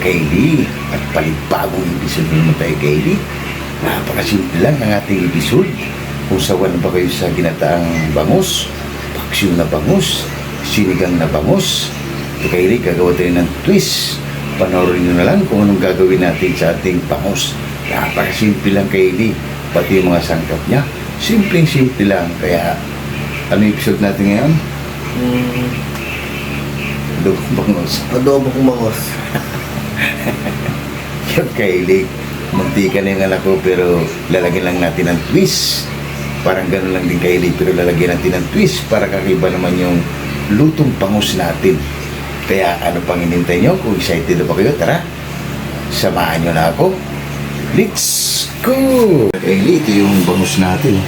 Kaylee at palibagong episode na naman tayo Kaylee. Napakasimple lang ang ating episode. Kung sawan ba kayo sa ginataang bangus, paksyo na bangus, sinigang na bangus, ito Kaylee, gagawa tayo ng twist. Panoorin nyo na lang kung anong gagawin natin sa ating bangus. Napakasimple lang Kaylee, pati yung mga sangkap niya. Simpleng-simple lang, kaya ano yung episode natin ngayon? Hmm, Dugong bangus. adobo kong bangos. Yung Kylie, muntikan na yung anak ko pero lalagyan lang natin ng twist. Parang gano'n lang din Kylie pero lalagyan natin ng twist para kakaiba naman yung lutong pangus natin. Kaya ano pang inintay nyo? Kung excited na ba kayo, tara. Samahan nyo na ako. Let's go! Kylie, ito yung bangus natin.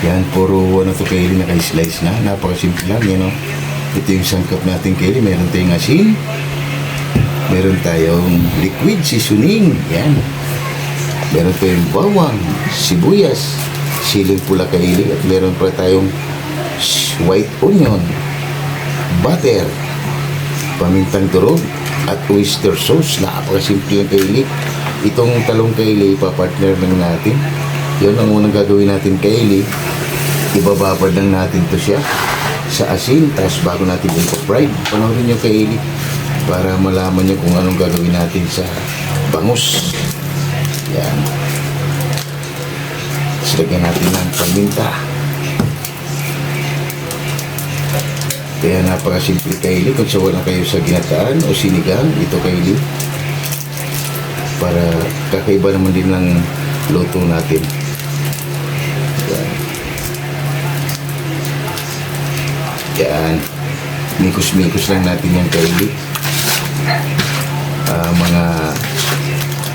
Yan, puro ano to Kylie naka-slice na. Napakasimple lang, yan o. Ito yung sangkap natin Kylie. Meron tayong asin. Meron tayong liquid seasoning. Yan. Meron tayong bawang, sibuyas, siling pula kaili at meron pa tayong white onion, butter, pamintang durog at oyster sauce. Napakasimple yung kaili. Itong talong kaili, ipapartner lang natin. Yun ang unang gagawin natin kaili. Ibababad lang natin to siya sa asin, tapos bago natin fried panoorin nyo kaili para malaman nyo kung anong gagawin natin sa bangus. Yan. Tapos lagyan natin ng paminta. Kaya napakasimple kaili kung sa wala kayo sa ginataan o sinigang, ito kaili. Para kakaiba naman din ng luto natin. Yan. Yan. Mikos-mikos lang natin yung kaili. Ah, mga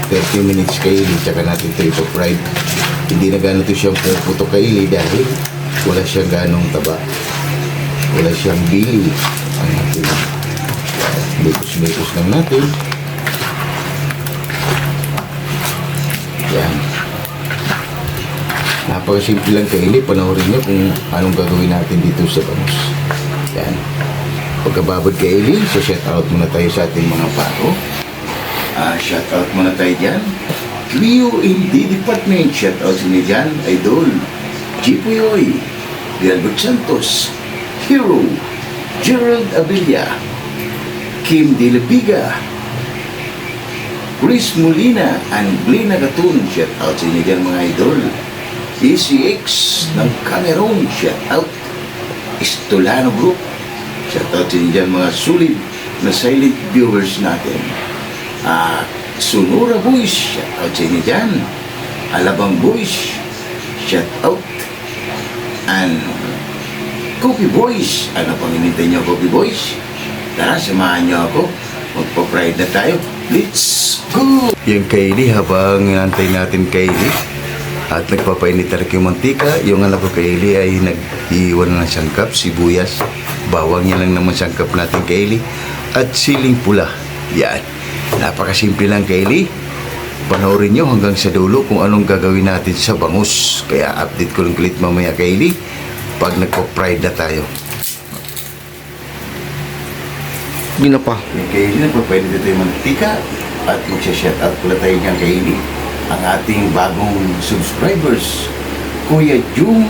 30 minutes kaili, tsaka natin ito ipo-fried. Hindi na gano'n ito siyang puputo kaili dahil wala siyang ganong taba. Wala siyang bili. Ang natin. Mikos-mikos lang natin. Yan. Napakasimple lang kaili. Panoorin nyo kung anong gagawin natin dito sa bangus. Yan. Pagkababad kaili, so shout out muna tayo sa ating mga paro. Ah, shout out muna tayo dyan. Hindi Department, shout out sa dyan. Idol, De Albert Santos, Hero, Gerald Avilla, Kim De La Piga, Chris Molina, and Glena Gatun, shout out sa inyo dyan mga idol. ECX ng Cameroon, shout out. Estolano Group, shout out sa inyo mga sulit na silent viewers natin. Ah, Sonora Boys, shout out sa inyo dyan. Alabang Boys, shout out. And Coffee Boys, ano pang inintay nyo Coffee Boys? Tara, samahan nyo ako. Magpa-pride na tayo. Let's go! Yung Kaylee, habang inantay natin Kaylee, at nagpapainit talaga yung mantika, yung anak ko Kaylee ay nag-iwan ng sangkap, sibuyas, bawang yan lang naman sangkap natin Kaylee, at siling pula. Yan. Napakasimple lang Kaylee. Panoorin nyo hanggang sa dulo kung anong gagawin natin sa bangus. Kaya update ko lang ulit mamaya Kaylee pag nagpa-pride na tayo. Hindi na pa. Yung Kaylee, nagpapainit na tayo yung mantika at magsha-shout out pala tayo niyang Kaylee. Ang ating bagong subscribers, Kuya Jum,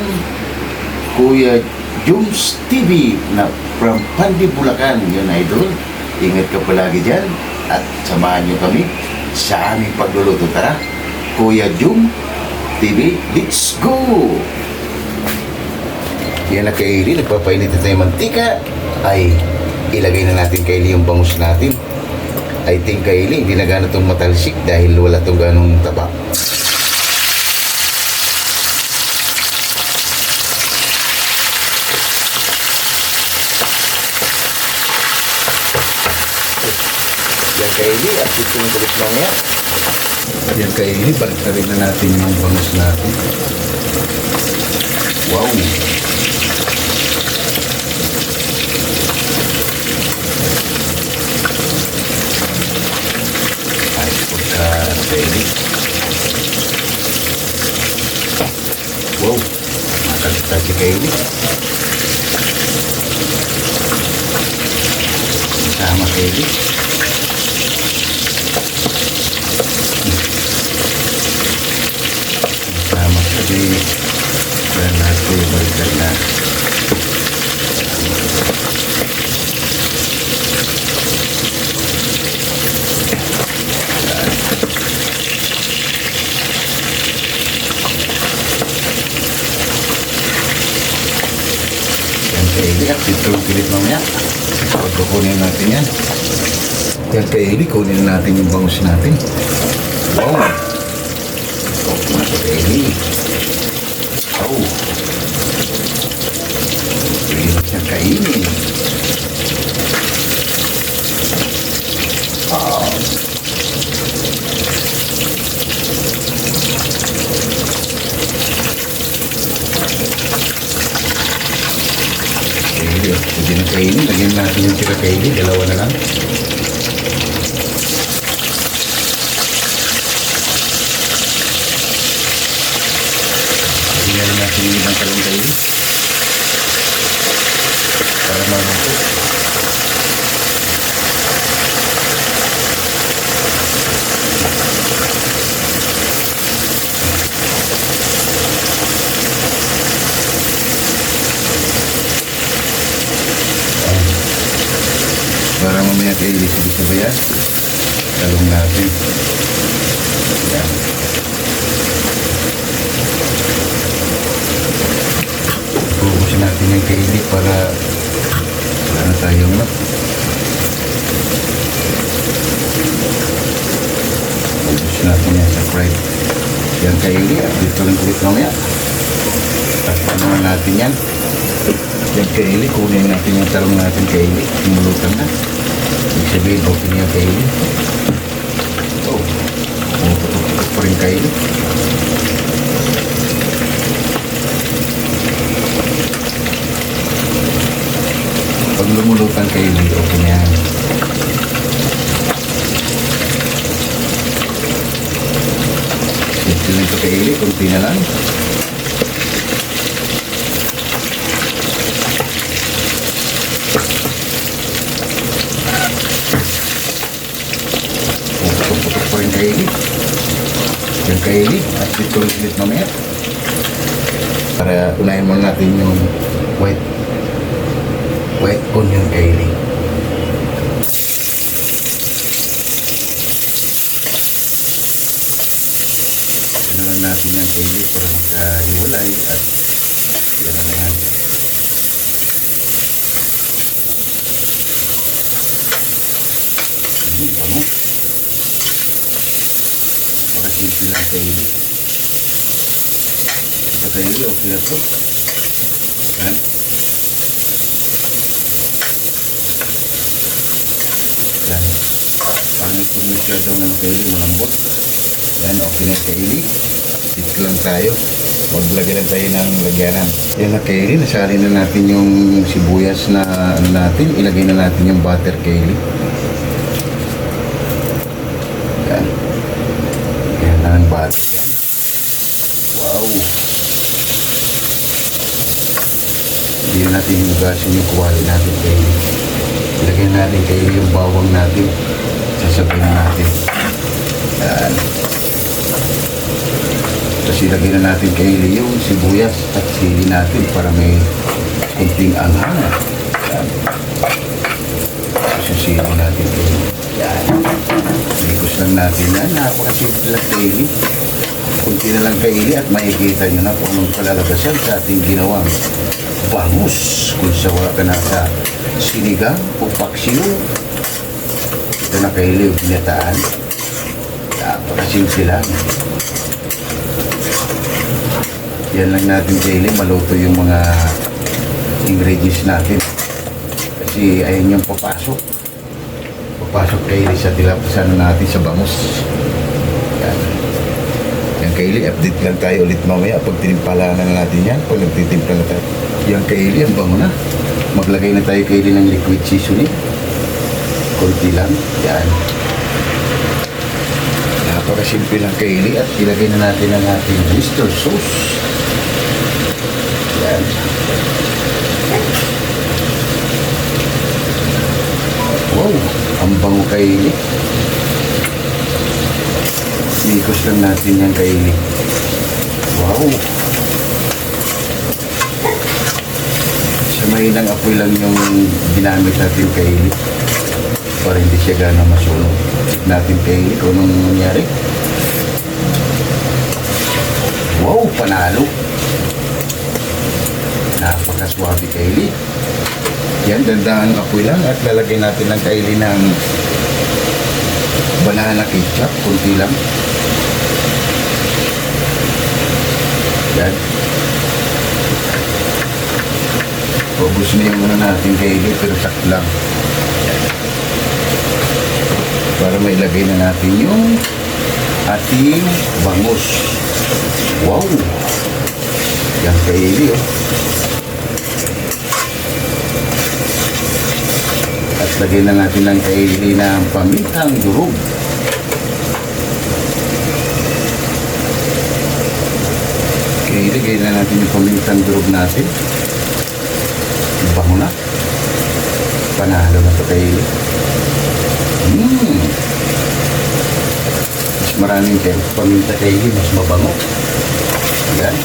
Kuya Jums TV na from Pandi, Bulacan, yun idol. Ingat ka palagi dyan at samahan niyo kami sa aming pagluluto. Tara, Kuya Jum TV, let's go! Yan na Kaylee, nagpapainit na tayo mantika. Ay, ilagay na natin Kaylee yung bangus natin. I think Kaylee, hindi na gano'n itong matalsik dahil wala itong ganong taba. Yan Kaylee, update ko ng balik mamaya. Yan Kaylee, balik na rin na natin yung bangus natin. Wow! Ayos pagka Kaylee. si Kaylee. Kasama Kaylee. Kasama Kaylee. Para natin yung balikan na mamaya. Pagkukunin natin yan. Yan kay Eli, kunin natin yung bangus natin. Wow! Oh, kay Eli. Oh. Pilit siyang kainin. Ah. Kaili, oh. Hindi na kaili. Lagyan natin yung tira kaili. Dalawa na lang. Na natin yung ibang talong kaili. Kaili lang kulit mamaya. Tapos naman natin yan. Yan kaili, kunin natin yung talong natin kaili. Lumulutan na. Ibig sabihin, okay na yung kaili. Oh, pumuputok kaili. Kayo, okay na yan. Ito kay Eli, kunti na lang. Puputok pa rin. Yan kay Eli, at dito ulit mamaya. Para unahin muna natin yung white white onion kaili. Tingnan natin yung kaili para magkahiwalay at yan na yan. Hmm, bango. Makasimple lang kaili. Ito kaili, okay na to. Yan. Yan. Pangit po masyadong ano kaili, malambot. Yan, okay na kaili. Dito lang tayo. Maglagay lang tayo ng lagyanan. Yan na kaili, nasali na natin yung sibuyas na ano natin. Ilagay na natin yung butter kaili. Yan. Yan na ang butter. Yan. Wow. Hindi na natin hinugasin yung kuwali natin kaili. Ilagay natin kayo yung bawang natin. Sasabihin na natin. Yan. Tapos ilagay na natin kayo yung sibuyas at sili natin para may kunting anghang. Yan. Tapos yung sili natin kayo. Yan. Ikos lang natin yan. Napakasimple lang kaili. Kunti na lang kaili at makikita nyo na kung anong kalalabasan sa ating ginawang bangus. Kung sa wala ka na sa sinigang o paksiw. Ito na kaili binataan. Napakasimple lang. Yan lang natin kaili. Maluto yung mga ingredients natin. Kasi ayun yung papasok. Papasok kaili sa tilapasan natin sa bangus. Yan. Yan kaili, update lang tayo ulit mamaya pag tinimpala na natin yan. Pag nagtitimpla na tayo. Yan kaili, ang bango na. Maglagay na tayo kaili ng liquid seasoning. Kunti lang. Yan. Napakasimple lang kaili at ilagay na natin ang ating Mr. Sauce. Wow, ang bango kaili. Mikos lang natin yan kaili. Wow. Sa mahinang apoy lang yung ginamit natin kay para hindi siya gana masunog. Check natin kay kung anong nangyari. Wow! Panalo! Napakaswabe kay Yan, dandahan ang apoy lang at lalagay natin ng kaili ng banana ketchup, kunti lang. Yan. Ubus na yung muna natin kaili pero sak lang. Para mailagay na natin yung ating bangus. Wow! Yan kaili oh. Lagyan na natin ng kaili ng pamintang durog. Okay, lagay na natin yung pamintang durog natin. Bango na. Panalo na ito kaili. Hmm. Mas maraming kayo. Paminta kaili, mas mabango. Yan.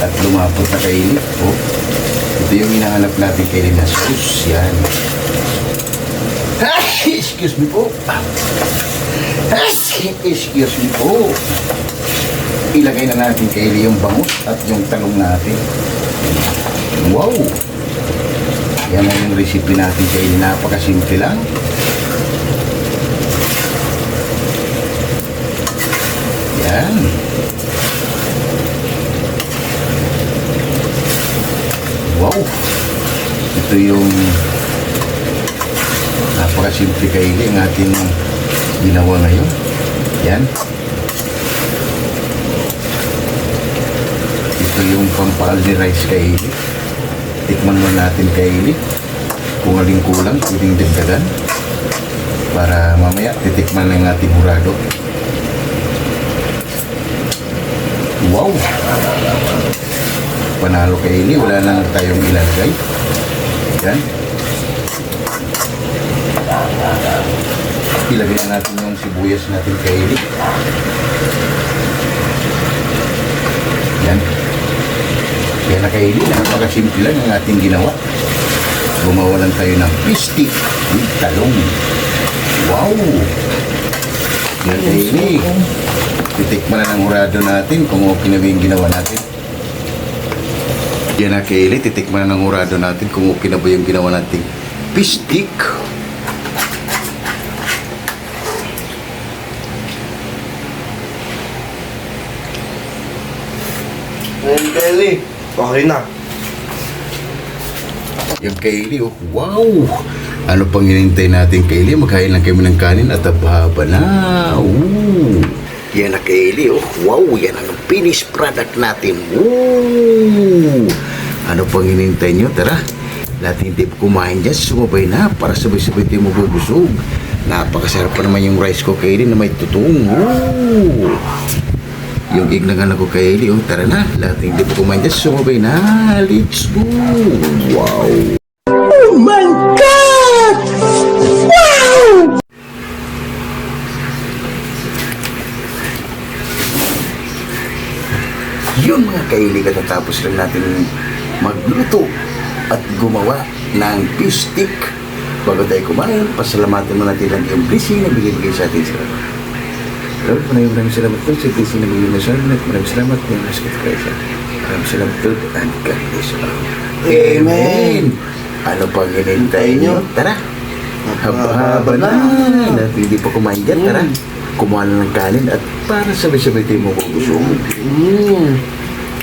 At lumapot na kaili. Oh. Ito yung hinahanap natin kaili na sauce. Yan. Ay, excuse me po. Ay, excuse me po. Ilagay na natin kay Eli yung bangus at yung talong natin. Wow! Yan ang yung recipe natin kay Eli. Napakasimple lang. Yan. Wow! Ito yung Napakasimple kaili ang ating ginawa ngayon. Yan. Ito yung pampaldi rice kaili. Tikman mo natin kaili. Kung aling kulang, pwedeng dagdagan. Para mamaya titikman yung ating hurado. Wow! Panalo kaili. Wala na tayong ilalagay. Yan. Ilagay na natin yung sibuyas natin kay Eli. Yan. Kaya na kay Eli, napakasimple lang ang ating ginawa. Gumawa lang tayo ng pistik with talong. Wow! Yan kay Eli. Titikman na ng hurado natin kung okay na yung ginawa natin. Yan na kay Eli, titikman na ng hurado natin kung okay na ba yung ginawa natin. Pistik. Ngayon, Kelly. Okay na. Yung Kaylee, oh, wow! Ano pang hinintay natin, Kaylee? Magkain lang kami ng kanin at ababa na. Ooh. Yan na, Kaylee, oh, wow! Yan ang finished product natin. Ooh. Ano pang hinintay nyo? Tara, natin hindi kumain dyan. Sumabay na para sabay-sabay tayo mabubusog. Napakasarap pa naman yung rice ko, Kaylee, na may tutong. Ooh. Yung ignagan ako kay Eli, oh, tara na. Hindi pa kumain dyan, sumabay na. Let's go! Wow! Yun mga kaili, katatapos lang natin magluto at gumawa ng fish stick. Bago tayo kumain, pasalamatan mo natin lang yung blessing na bigay-bigay sa atin sa Lord, maraming maraming salamat po sa blessing na bigay mo sa at maraming salamat po kayo sa Maraming salamat Lord and God bless you all. Amen! Ano pang hinintay nyo? Tara! Haba-haba na! Hindi pa kumain dyan, tara! Kumuha na ng kanin at para sabay-sabay tayo mabubusog. Hmm.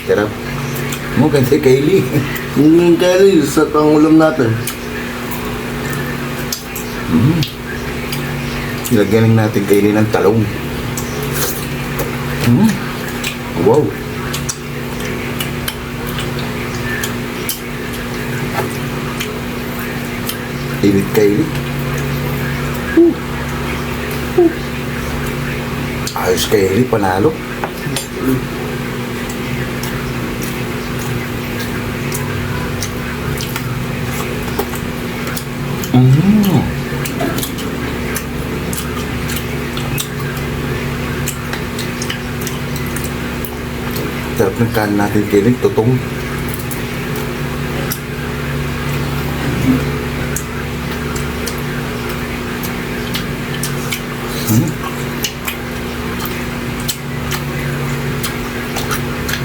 Tara! Mo kay Kylie. Ngayon, Kelly. Sa pang ulam natin. Ilagyan lang natin kainin ng talong. Mm. Wow. Init kainit. Uh. Uh. Ayos kainit, panalo. Mm. Sarap ng kanin natin kainin, tutong.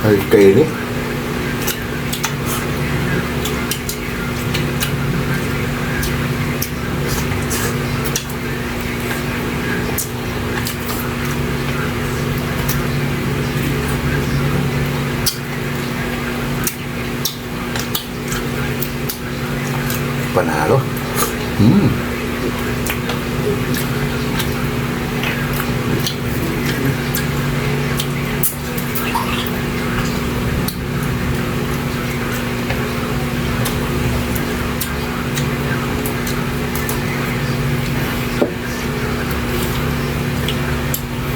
Ay, kainin. Panalo. Hmm.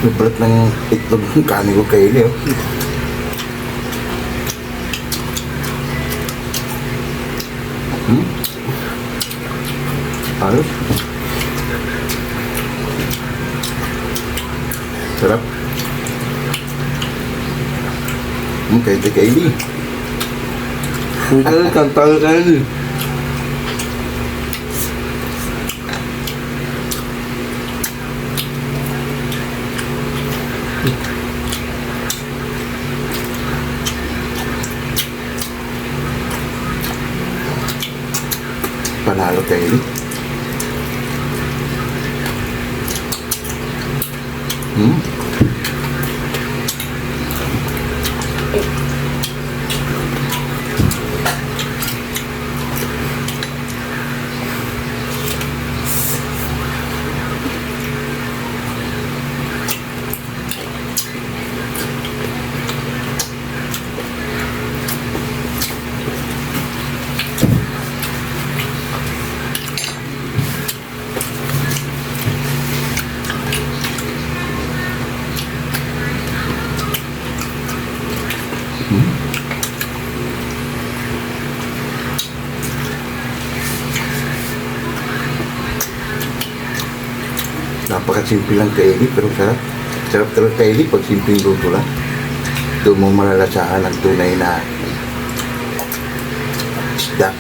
May balat ng itlog ng kanin ko kayo niyo. Hmm? Ayos. Sarap. Hmm, kahit di kaili. Ang galing, kantang Kylie. Panalo kaili. Hmm? Napakasimple lang kaili, pero sarap. Sarap talaga kaili pag simpleng luto lang. Doon mo malalasahan ang tunay na isda.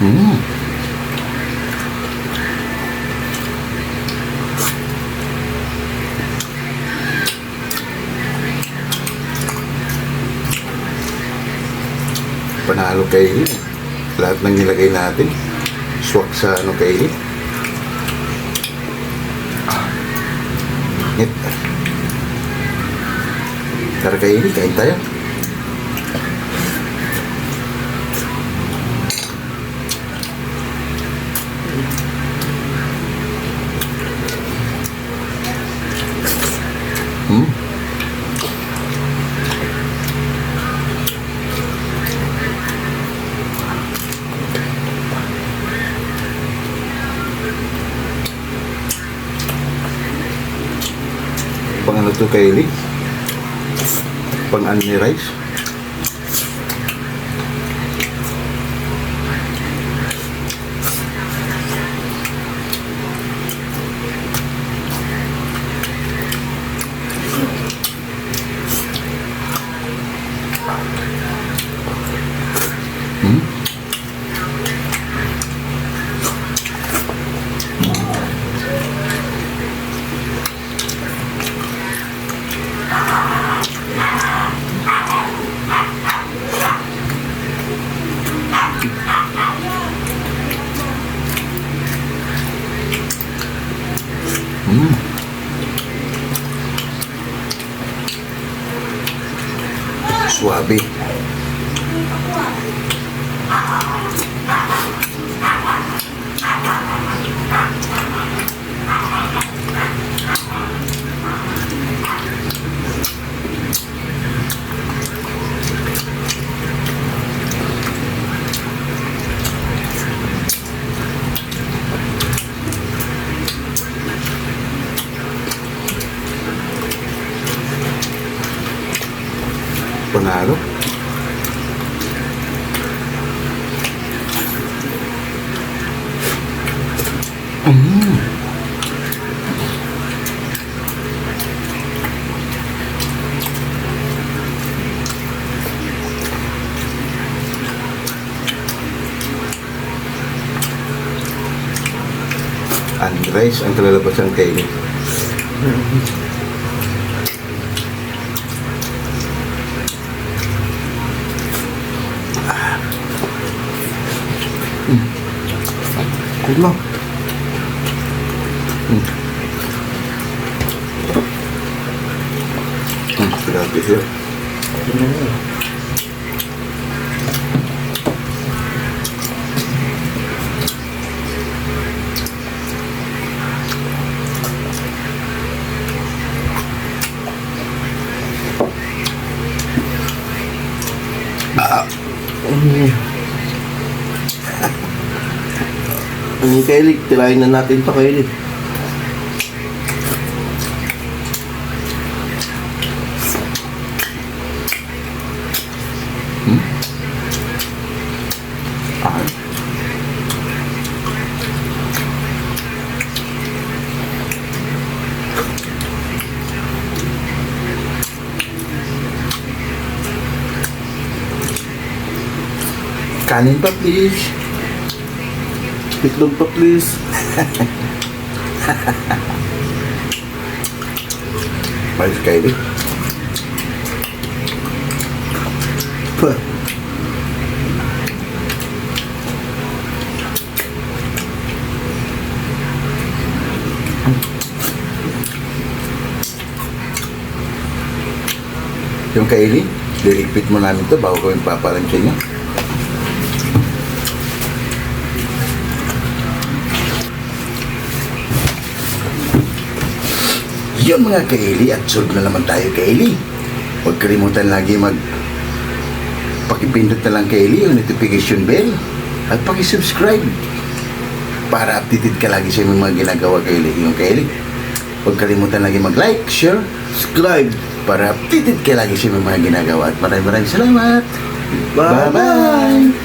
Hmm. Panalo kaili. Lahat ng nilagay natin. Swak sa ano kaili. Tara kaili, kain tayo. Hmm? Pang ano to kaili? Pang ano ni rice? Hmm? Hmm. Suabe. Panalo. Mm. Rice ang kalalabasan kay Good lang. Hmm, grabe siya. Ang Kylie, tirahin na natin to Kylie. Kanin pa please. Itlog pa please. Ayos Kylie. Pa. Yung Kylie, liligpit mo namin to bago kami papalansya niya. Yun mga Kaili at solve na naman tayo Kaili. Huwag kalimutan lagi mag pakipindot na lang Kaili yung notification bell at pakisubscribe para updated ka lagi sa mga ginagawa Kaili. Yung Kaili, huwag kalimutan lagi mag-like, share, subscribe para updated ka lagi sa mga ginagawa at maraming maraming salamat. Bye-bye. Bye-bye.